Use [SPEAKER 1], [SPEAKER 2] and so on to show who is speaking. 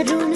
[SPEAKER 1] रूम